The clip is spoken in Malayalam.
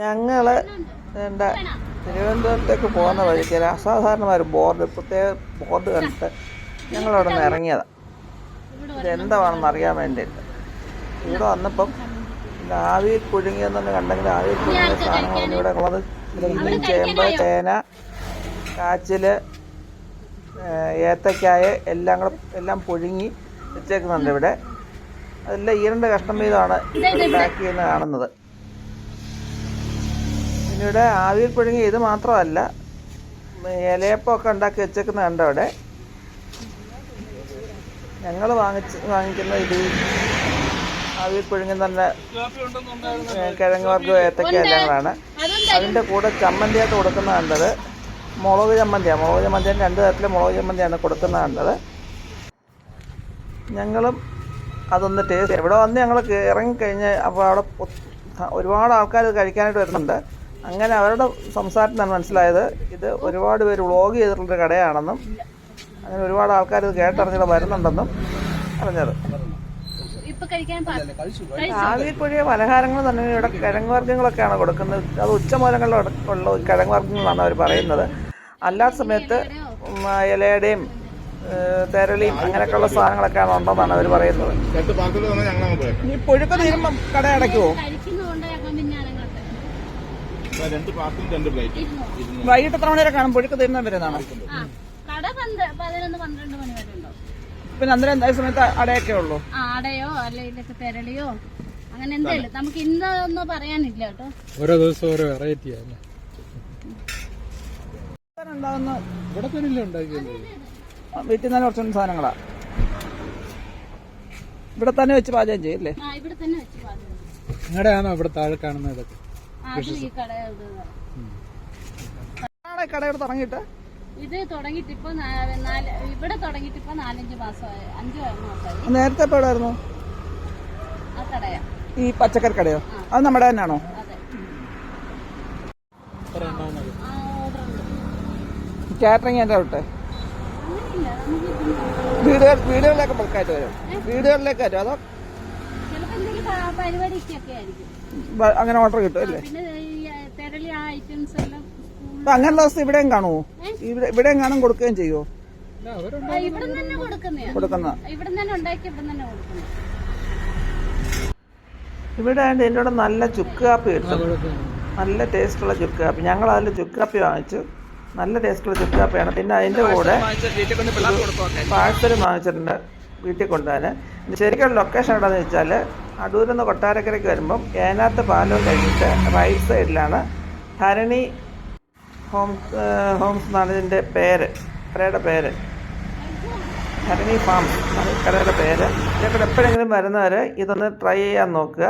ഞങ്ങൾ വേണ്ട. തിരുവനന്തപുരത്തേക്ക് പോകുന്ന വഴിക്ക് ഒരു അസാധാരണമായ ഒരു ബോർഡ് പ്രത്യേക ബോർഡ് കണ്ടിട്ട് ഞങ്ങളവിടെ നിന്ന് ഇറങ്ങിയതാണ് ഇതെന്താണെന്ന് അറിയാൻ വേണ്ടിയിട്ട്. ഇവിടെ വന്നപ്പം ആവിയിൽ പുഴുങ്ങിയെന്നു കണ്ടെങ്കിൽ ആവിയിൽ കുഴുങ്ങിയ സാധനങ്ങളൊന്നും ഇവിടെ ഉള്ളത്. ഇനി ചേമ്പ് ചേന കാച്ചിൽ ഏത്തക്കായ എല്ലാം കൂടെ എല്ലാം പുഴുങ്ങി വെച്ചേക്കുന്നുണ്ട് ഇവിടെ. അതെല്ലാം ഈരണ്ട് കഷ്ടം വീതമാണ് ഉണ്ടാക്കിയെന്ന് കാണുന്നത്. ഇവിടെ ആവിയിൽ പുഴുങ്ങി ഇത് മാത്രമല്ല ഇലയപ്പമൊക്കെ ഉണ്ടാക്കി വെച്ചേക്കുന്ന കണ്ടോ അവിടെ? ഞങ്ങൾ വാങ്ങിച്ച് വാങ്ങിക്കുന്ന ഇത് ആവിയിൽ പുഴുങ്ങി തന്നെ ഏ, കിഴങ്ങ് വർഗം ഏത്തക്ക എല്ലാങ്ങളാണ് അതിന്റെ കൂടെ ചമ്മന്തിയായിട്ട് കൊടുക്കുന്ന കണ്ടത് മുളക് ചമ്മന്തിയാണ് മുളക് ചമ്മന്തി രണ്ട് തരത്തിലെ മുളക് ചമ്മന്തിയാണ് കൊടുക്കുന്നതാണ്ടത് ഞങ്ങളും അതൊന്ന് ടേസ്റ്റ് എവിടെ വന്ന് ഞങ്ങൾ ഇറങ്ങിക്കഴിഞ്ഞ് അപ്പോൾ അവിടെ ഒരുപാട് ആൾക്കാർ കഴിക്കാനായിട്ട് വരുന്നുണ്ട്. അങ്ങനെ അവരുടെ സംസാരത്തിനാണ് മനസ്സിലായത് ഇത് ഒരുപാട് പേര് വ്ളോഗ് ചെയ്തിട്ടുള്ളൊരു കടയാണെന്നും അങ്ങനെ ഒരുപാട് ആൾക്കാർ ഇത് കേട്ടറിഞ്ഞിട്ട് വരുന്നുണ്ടെന്നും പറഞ്ഞത് പൊഴിയ പലഹാരങ്ങൾ തന്നെ ഇവിടെ കിഴങ്ങ് വർഗങ്ങളൊക്കെയാണ് കൊടുക്കുന്നത്. അത് ഉച്ചമൂലങ്ങളിലുള്ള കിഴങ്ങ് വർഗങ്ങളാണ് അവർ പറയുന്നത്. അല്ലാത്ത സമയത്ത് ഇലയുടെയും തെരളിയും അങ്ങനെയൊക്കെയുള്ള സാധനങ്ങളൊക്കെയാണ് ഉണ്ടെന്നാണ് അവർ പറയുന്നത്. ഈ പുഴുക്ക് തീരുമ്പം കട അടയ്ക്കുമോ കഴിക്കുന്നതുകൊണ്ട് ഞങ്ങൾ പിന്നെ അനങ്ങട്ടെ ഇപ്പൊ രണ്ട് പാർസലും രണ്ട് പ്ലേറ്റ് വൈകിട്ട് എത്ര മണി വരെ കാണും? പൊഴുക്ക് തരുന്ന വരുന്നതാണ് ആ കട പതിനൊന്ന് പന്ത്രണ്ട് മണി വരെ ഉണ്ടോ? പിന്നെ അന്നേരം എന്താ സമയത്ത് അടയൊക്കെ ഉള്ളൂ? അടയോ അല്ലെങ്കിൽ പെരളിയോ? അങ്ങനെ എന്തെങ്കിലും നമുക്ക് ഇന്നൊന്നും പറയാനില്ല കേട്ടോ. ഓരോ ദിവസം ഓരോ വെറൈറ്റി ആണ്. ഇവിടെ തന്നെ ഉണ്ടാക്കിയത്? വീട്ടിൽ നിന്ന് കുറച്ച് സാധനങ്ങളാ. ഇവിടെ തന്നെ വെച്ച് പാചകം ചെയ്യല്ലേ? ആ ഇവിടെ തന്നെ വെച്ച് പാചകം നിങ്ങളുടെ ആണോ ഇവിടെ താഴെ കാണുന്ന ഇതൊക്കെ? ആ, അത് ഈ കട ഇത് ആണോ ഈ കട ഇവിടെ തുടങ്ങിയിട്ട്? ഇത് തുടങ്ങിയിട്ട് ഇപ്പൊ ഇവിടെ തുടങ്ങിട്ട് ഇപ്പൊ നാലഞ്ച് മാസമായി അഞ്ചു മാസമായി. നേരത്തെ ഇപ്പോൾ എവിടെയായിരുന്നു? ഈ പച്ചക്കറി കടയോ? അത് നമ്മുടെ തന്നെയാണോ? കാറ്ററിംഗ് എന്റെ അവിടെ വീടുകൾ വീടുകളിലേക്ക് ബൾക്കായിട്ട് വരും. വീടുകളിലേക്ക് വരും അതോ പരിപാടിക്കൊക്കെ ആയിരിക്കും. അങ്ങനെ ഓർഡർ കിട്ടും അല്ലേ? പിന്നെ ഈ തെരളി ആ ഐറ്റംസ് എല്ലാം സ്കൂൾ അപ്പൊ അങ്ങനെ ദിവസം ഇവിടെയും കാണുമോ ഇവിടെ ഇവിടെയും കാണും കൊടുക്കുകയും ചെയ്യുമോ ഇവിടെ തന്നെ കൊടുക്കുന്നയാ. കൊടുക്കുന്ന ഇവിടെ തന്നെ ഉണ്ടാക്കി ഇവിടെ തന്നെ കൊടുക്കുന്നത് ഇവിടെ ആണ്ട് എന്റെ കൂടെ നല്ല ചുക്ക് കാപ്പി കിട്ടും. നല്ല ടേസ്റ്റുള്ള ചുക്ക് കാപ്പി. ഞങ്ങൾ അതിൽ ചുക്ക് കാപ്പി വാങ്ങിച്ചു. നല്ല ടേസ്റ്റുള്ള ചുക്ക് കാപ്പിയാണ്. പിന്നെ അതിന്റെ കൂടെ പാഴ്സൽ വാങ്ങിച്ചിട്ടുണ്ട് വീട്ടിൽ കൊണ്ടുപോകാൻ ശരിക്കും ലൊക്കേഷൻ എവിടെയെന്ന് വെച്ചാൽ അടൂരിൽ നിന്ന് കൊട്ടാരക്കരയ്ക്ക് വരുമ്പം ഏനാത്ത് പാലം കഴിഞ്ഞിട്ട് റൈറ്റ് സൈഡിലാണ് ധരണി ഹോം ഹോംസ് എന്നാണ് ഇതിന്റെ പേര് കടയുടെ പേര്. ധരണി ഫാം കടയുടെ പേര്. ഇതൊക്കെ എപ്പോഴെങ്കിലും വരുന്നവർ ഇതൊന്ന് ട്രൈ ചെയ്യാൻ നോക്കുക.